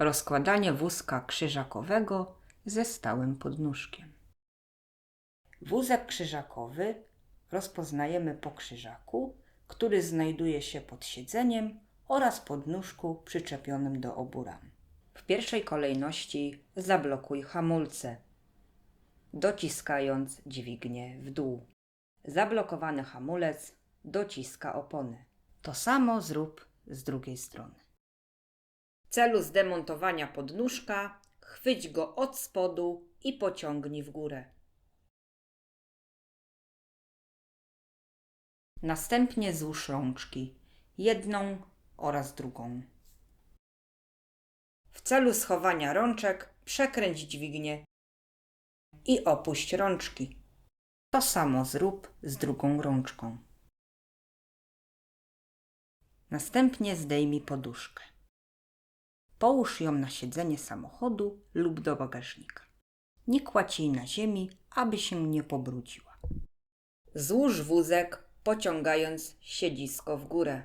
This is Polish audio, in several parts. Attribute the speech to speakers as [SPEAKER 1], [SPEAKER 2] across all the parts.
[SPEAKER 1] Rozkładanie wózka krzyżakowego ze stałym podnóżkiem. Wózek krzyżakowy rozpoznajemy po krzyżaku, który znajduje się pod siedzeniem oraz podnóżku przyczepionym do obu ram. W pierwszej kolejności zablokuj hamulce, dociskając dźwignię w dół. Zablokowany hamulec dociska opony. To samo zrób z drugiej strony. W celu zdemontowania podnóżka chwyć go od spodu i pociągnij w górę. Następnie złóż rączki, jedną oraz drugą. W celu schowania rączek przekręć dźwignię i opuść rączki. To samo zrób z drugą rączką. Następnie zdejmij poduszkę. Połóż ją na siedzenie samochodu lub do bagażnika. Nie kładź jej na ziemi, aby się nie pobrudziła. Złóż wózek, pociągając siedzisko w górę.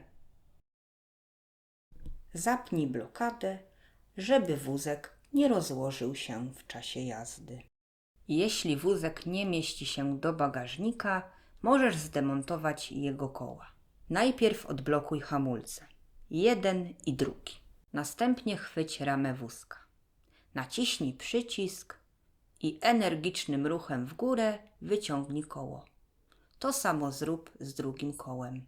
[SPEAKER 1] Zapnij blokadę, żeby wózek nie rozłożył się w czasie jazdy. Jeśli wózek nie mieści się do bagażnika, możesz zdemontować jego koła. Najpierw odblokuj hamulce. Jeden i drugi. Następnie chwyć ramę wózka. Naciśnij przycisk i energicznym ruchem w górę wyciągnij koło. To samo zrób z drugim kołem.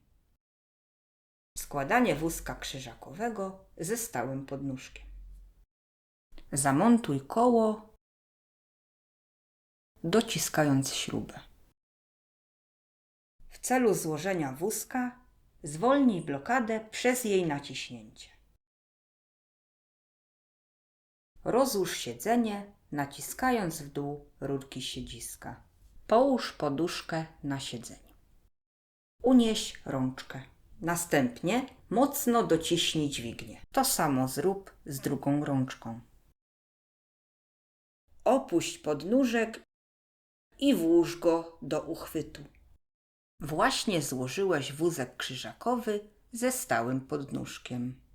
[SPEAKER 1] Składanie wózka krzyżakowego ze stałym podnóżkiem. Zamontuj koło, dociskając śrubę. W celu złożenia wózka zwolnij blokadę przez jej naciśnięcie. Rozłóż siedzenie, naciskając w dół rurki siedziska. Połóż poduszkę na siedzeniu. Unieś rączkę. Następnie mocno dociśnij dźwignię. To samo zrób z drugą rączką. Opuść podnóżek i włóż go do uchwytu. Właśnie złożyłeś wózek krzyżakowy ze stałym podnóżkiem.